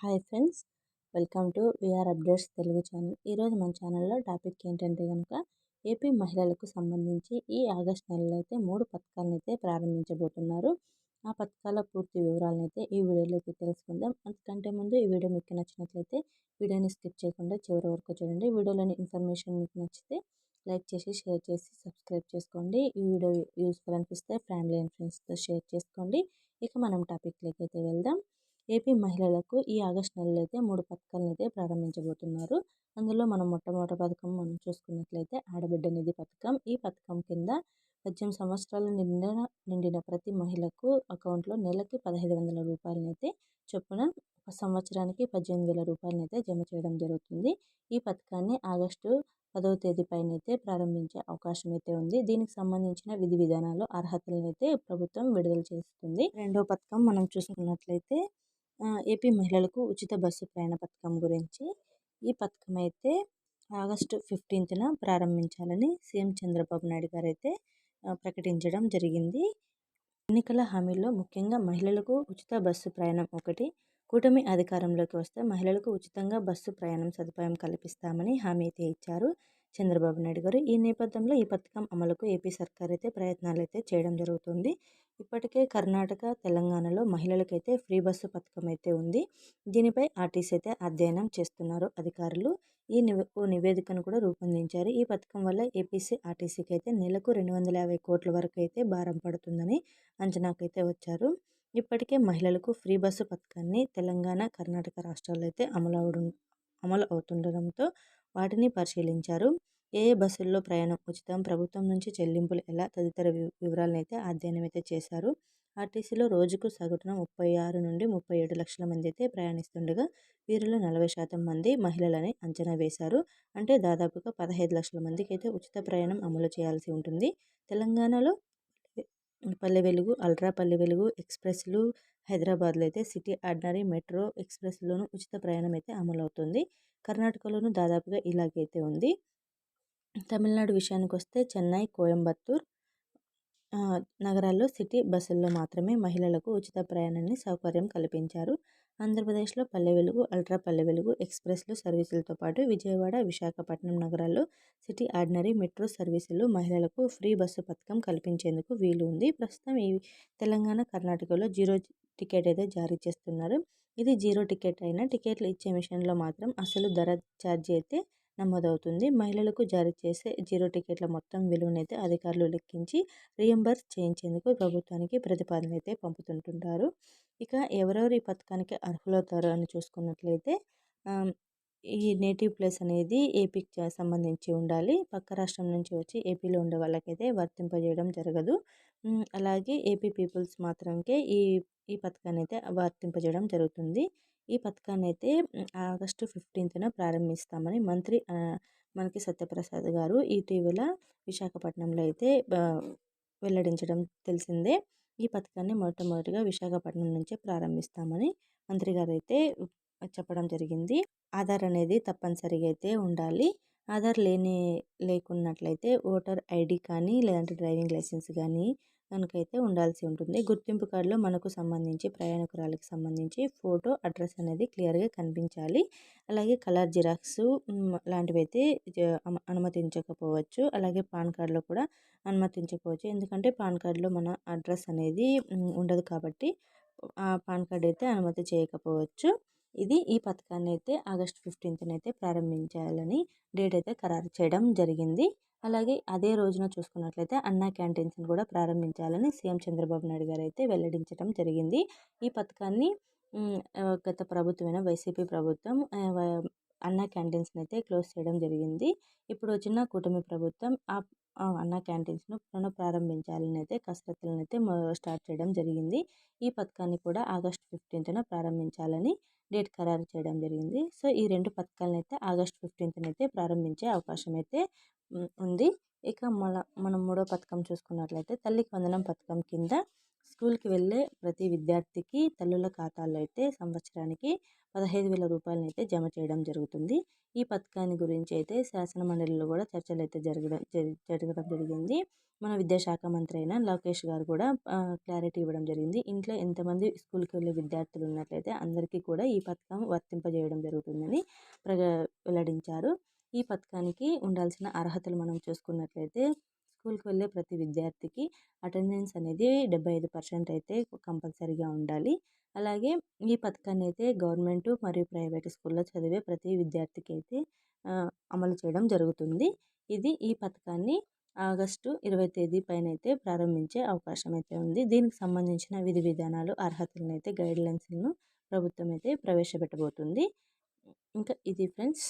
Hi friends welcome to VR updates Telugu channel. ఈరోజు మన ఛానల్లో టాపిక్ ఏంటంటే కనుక ఏపీ మహిళలకు సంబంధించి ఈ ఆగస్ట్ నెలలో అయితే మూడు పథకాలను అయితే ప్రారంభించబోతున్నారు. ఆ పథకాల పూర్తి వివరాలను అయితే ఈ వీడియోలో అయితే తెలుసుకుందాం. అంతకంటే ముందు ఈ వీడియో మీకు నచ్చినట్లయితే వీడియోని స్కిప్ చేయకుండా చివరి వరకు చూడండి. వీడియోలోని ఇన్ఫర్మేషన్ మీకు నచ్చితే లైక్ చేసి షేర్ చేసి సబ్స్క్రైబ్ చేసుకోండి. ఈ వీడియో యూస్ఫుల్ అనిపిస్తే ఫ్యామిలీ అండ్ ఫ్రెండ్స్తో షేర్ చేసుకోండి. ఇక మనం టాపిక్లోకి అయితే వెళ్దాం. ఏపీ మహిళలకు ఈ ఆగస్ట్ నెలలో అయితే మూడు పథకాలను అయితే ప్రారంభించబోతున్నారు. అందులో మనం మొట్టమొదటి పథకం మనం చూసుకున్నట్లయితే ఆడబిడ్డ నిధి పథకం. ఈ పథకం కింద పద్దెనిమిది సంవత్సరాలు నిండిన నిండిన ప్రతి మహిళకు అకౌంట్లో నెలకి పదహైదు వందల రూపాయలనైతే చొప్పున ఒక సంవత్సరానికి పద్దెనిమిది వేల రూపాయలనైతే జమ చేయడం జరుగుతుంది. ఈ పథకాన్ని ఆగస్టు పదవ తేదీ పైన అయితే ప్రారంభించే అవకాశం అయితే ఉంది. దీనికి సంబంధించిన విధి విధానాలు అర్హతలను అయితే ప్రభుత్వం విడుదల చేస్తుంది. రెండో పథకం మనం చూసుకున్నట్లయితే ఏపీ మహిళలకు ఉచిత బస్సు ప్రయాణ పథకం గురించి ఈ పథకం అయితే ఆగస్టు ఫిఫ్టీన్త్న ప్రారంభించాలని సీఎం చంద్రబాబు నాయుడు గారు అయితే ప్రకటించడం జరిగింది. ఎన్నికల హామీల్లో ముఖ్యంగా మహిళలకు ఉచిత బస్సు ప్రయాణం ఒకటి కూటమి అధికారంలోకి వస్తే మహిళలకు ఉచితంగా బస్సు ప్రయాణం సదుపాయం కల్పిస్తామని హామీ అయితే ఇచ్చారు. చంద్రబాబు నాయుడు గారు ఈ నేపథ్యంలో ఈ పథకం అమలుకు ఏపీ సర్కార్ అయితే ప్రయత్నాలు అయితే చేయడం జరుగుతుంది. ఇప్పటికే కర్ణాటక తెలంగాణలో మహిళలకైతే ఫ్రీ బస్సు పథకం అయితే ఉంది. దీనిపై ఆర్టీసీ అయితే అధ్యయనం చేస్తున్నారు అధికారులు. ఈ ఓ నివేదికను కూడా రూపొందించారు. ఈ పథకం వల్ల ఏపీసీ ఆర్టీసీకి అయితే నెలకు రెండు వందల యాభై కోట్ల వరకు అయితే భారం పడుతుందని అంచనాకైతే వచ్చారు. ఇప్పటికే మహిళలకు ఫ్రీ బస్సు పథకాన్ని తెలంగాణ కర్ణాటక రాష్ట్రాల్లో అయితే అమలు అవడం అమలు అవుతుండడంతో వాటిని పరిశీలించారు. ఏ ఏ బస్సుల్లో ప్రయాణం ఉచితం ప్రభుత్వం నుంచి చెల్లింపులు ఎలా తదితర వివరాలను అయితే అధ్యయనం అయితే చేశారు. ఆర్టీసీలో రోజుకు సగటున ముప్పై ఆరు నుండి ముప్పై ఏడు లక్షల మంది అయితే ప్రయాణిస్తుండగా వీరిలో నలభై శాతం మంది మహిళలని అంచనా వేశారు. అంటే దాదాపుగా పదహైదు లక్షల మందికి అయితే ఉచిత ప్రయాణం అమలు చేయాల్సి ఉంటుంది. తెలంగాణలో పల్లె వెలుగు అల్ట్రా పల్లె వెలుగు ఎక్స్ప్రెస్లు హైదరాబాద్లో అయితే సిటీ ఆర్డినరీ మెట్రో ఎక్స్ప్రెస్లోనూ ఉచిత ప్రయాణం అయితే అమలవుతుంది. కర్ణాటకలోనూ దాదాపుగా ఇలాగైతే ఉంది. తమిళనాడు విషయానికి వస్తే చెన్నై కోయంబత్తూర్ నగరాల్లో సిటీ బస్సుల్లో మాత్రమే మహిళలకు ఉచిత ప్రయాణాన్ని సౌకర్యం కల్పించారు. ఆంధ్రప్రదేశ్లో పల్లె వెలుగు అల్ట్రా పల్లె వెలుగు ఎక్స్ప్రెస్లు సర్వీసులతో పాటు విజయవాడ విశాఖపట్నం నగరాల్లో సిటీ ఆర్డినరీ మెట్రో సర్వీసులు మహిళలకు ఫ్రీ బస్సు పథకం కల్పించేందుకు వీలు ఉంది. ప్రస్తుతం ఈ తెలంగాణ కర్ణాటకలో జీరో టికెట్ అయితే జారీ చేస్తున్నారు. ఇది జీరో టికెట్ అయినా టికెట్లు ఇచ్చే మిషన్లో మాత్రం అసలు ధర ఛార్జీ అయితే నమోదవుతుంది. మహిళలకు జారీ చేసే జీరో టికెట్ల మొత్తం విలువనైతే అధికారులు లెక్కించి రియంబర్స్ చేయించేందుకు ప్రభుత్వానికి ప్రతిపాదన అయితే పంపుతుంటుంటారు. ఇక ఎవరెవరు ఈ పథకానికి అర్హులవుతారు అని చూసుకున్నట్లయితే ఈ నేటివ్ ప్లేస్ అనేది ఏపీకి సంబంధించి ఉండాలి. పక్క రాష్ట్రం నుంచి వచ్చి ఏపీలో ఉండే వాళ్ళకైతే వర్తింపజేయడం జరగదు. అలాగే ఏపీ పీపుల్స్ మాత్రంకే ఈ ఈ పథకాన్ని అయితే వర్తింపజేయడం జరుగుతుంది. ఈ పథకాన్ని అయితే ఆగస్టు ఫిఫ్టీన్త్న ప్రారంభిస్తామని మంత్రి మనకి సత్యప్రసాద్ గారు ఇటీవల విశాఖపట్నంలో అయితే వెల్లడించడం తెలిసిందే. ఈ పథకాన్ని మొట్టమొదటిగా విశాఖపట్నం నుంచే ప్రారంభిస్తామని మంత్రి గారు అయితే చెప్పడం జరిగింది. ఆధార్ అనేది తప్పనిసరిగా అయితే ఉండాలి. ఆధార్ లేని లేకున్నట్లయితే ఓటర్ ఐడి కానీ లేదంటే డ్రైవింగ్ లైసెన్స్ కానీ కనుకైతే ఉండాల్సి ఉంటుంది. గుర్తింపు కార్డులో మనకు సంబంధించి ప్రయాణికురాలకు సంబంధించి ఫోటో అడ్రస్ అనేది క్లియర్గా కనిపించాలి. అలాగే కలర్ జిరాక్స్ లాంటివి అయితే అనుమతించకపోవచ్చు. అలాగే పాన్ కార్డులో కూడా అనుమతించకపోవచ్చు. ఎందుకంటే పాన్ కార్డులో మన అడ్రస్ అనేది ఉండదు కాబట్టి ఆ పాన్ కార్డ్ అయితే అనుమతి చేయకపోవచ్చు. ఇది ఈ పథకాన్ని అయితే ఆగస్ట్ ఫిఫ్టీన్త్న అయితే ప్రారంభించాలని డేట్ అయితే ఖరారు చేయడం జరిగింది. అలాగే అదే రోజున చూసుకున్నట్లయితే అన్నా క్యాంటీన్స్ని కూడా ప్రారంభించాలని సీఎం చంద్రబాబు నాయుడు గారు అయితే వెల్లడించడం జరిగింది. ఈ పథకాన్ని గత ప్రభుత్వమైన వైసీపీ ప్రభుత్వం అన్నా క్యాంటీన్స్ని అయితే క్లోజ్ చేయడం జరిగింది. ఇప్పుడు వచ్చిన కూటమి ప్రభుత్వం ఆ అన్నా క్యాంటీన్స్ను పునః ప్రారంభించాలని అయితే కసరత్తులను అయితే స్టార్ట్ చేయడం జరిగింది. ఈ పథకాన్ని కూడా ఆగస్ట్ ఫిఫ్టీన్త్న ప్రారంభించాలని డేట్ ఖరారు చేయడం జరిగింది. సో ఈ రెండు పథకాలను అయితే ఆగస్ట్ ఫిఫ్టీన్త్న అయితే ప్రారంభించే అవకాశం అయితే ఉంది. ఇక మన మనం మూడో పథకం చూసుకున్నట్లయితే తల్లికి వందనం పథకం కింద స్కూల్కి వెళ్ళే ప్రతి విద్యార్థికి తల్లుల ఖాతాల్లో అయితే సంవత్సరానికి పదహైదు వేల రూపాయలను అయితే జమ చేయడం జరుగుతుంది. ఈ పథకాన్ని గురించి అయితే శాసన మండలిలో కూడా చర్చలు అయితే జరగడం జరగడం జరిగింది. మన విద్యాశాఖ మంత్రి అయిన లోకేష్ గారు కూడా క్లారిటీ ఇవ్వడం జరిగింది. ఇంట్లో ఎంతమంది స్కూల్కి వెళ్ళే విద్యార్థులు ఉన్నట్లయితే అందరికీ కూడా ఈ పథకం వర్తింపజేయడం జరుగుతుందని వెల్లడించారు. ఈ పథకానికి ఉండాల్సిన అర్హతలు మనం చూసుకున్నట్లయితే స్కూల్కి వెళ్ళే ప్రతి విద్యార్థికి అటెండెన్స్ అనేది డెబ్బై ఐదు పర్సెంట్ అయితే కంపల్సరీగా ఉండాలి. అలాగే ఈ పథకాన్ని అయితే గవర్నమెంట్ మరియు ప్రైవేట్ స్కూల్లో చదివే ప్రతి విద్యార్థికి అయితే అమలు చేయడం జరుగుతుంది. ఇది ఈ పథకాన్ని ఆగస్టు ఇరవై తేదీ పైన అయితే ప్రారంభించే అవకాశం అయితే ఉంది. దీనికి సంబంధించిన విధి విధానాలు అర్హతలను అయితే గైడ్లైన్స్ను ప్రభుత్వం అయితే ప్రవేశపెట్టబోతుంది. ఇంకా ఇది ఫ్రెండ్స్.